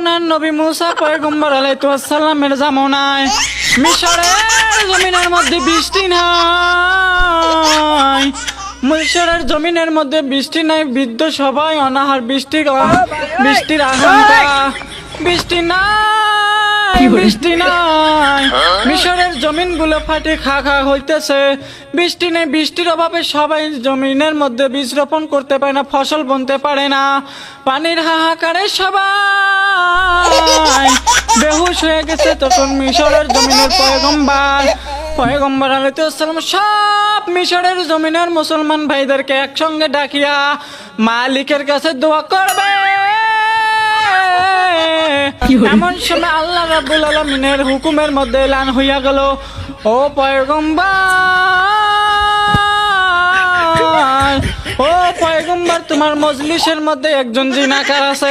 ফেরাউনের নবী মুসা পয়গম্বর আলাইসাল্লামের জামানায়। মিশরের জমিনের মধ্যে বৃষ্টি নাই। মিশরের জমিনের মধ্যে বৃষ্টি নাই, বৃদ্ধ সবাই অনাহার বৃষ্টি বৃষ্টির আশঙ্কা। বৃষ্টি নাই। বৃষ্টি নাই। মিশরের জমিনগুলো ফাটে খা খা হইতেছে। বৃষ্টি নেই বৃষ্টির অভাবে সবাই জমিনের মধ্যে বীজ রোপণ করতে পারে না ফসল বুনতে পারে না। পানির হাহাকারে সবাই বেহুশ হয়ে গেছে তখন মিশরের জমিনের পয়গম্বার পয়গম্বর আলাইহিসসালাম সব মিশরের জমিনের মুসলমান ভাইদেরকে একসঙ্গে ডাকিয়া মালিকের কাছে দোয়া করবে। এমন সময় আল্লাহ রাব্বুল আলামিনের হুকুমের মধ্যে এলান হইয়া গেল, ও পয়গম্বর ও পয়গম্বর, তোমার মজলিসের মধ্যে একজন জিনাকার আছে।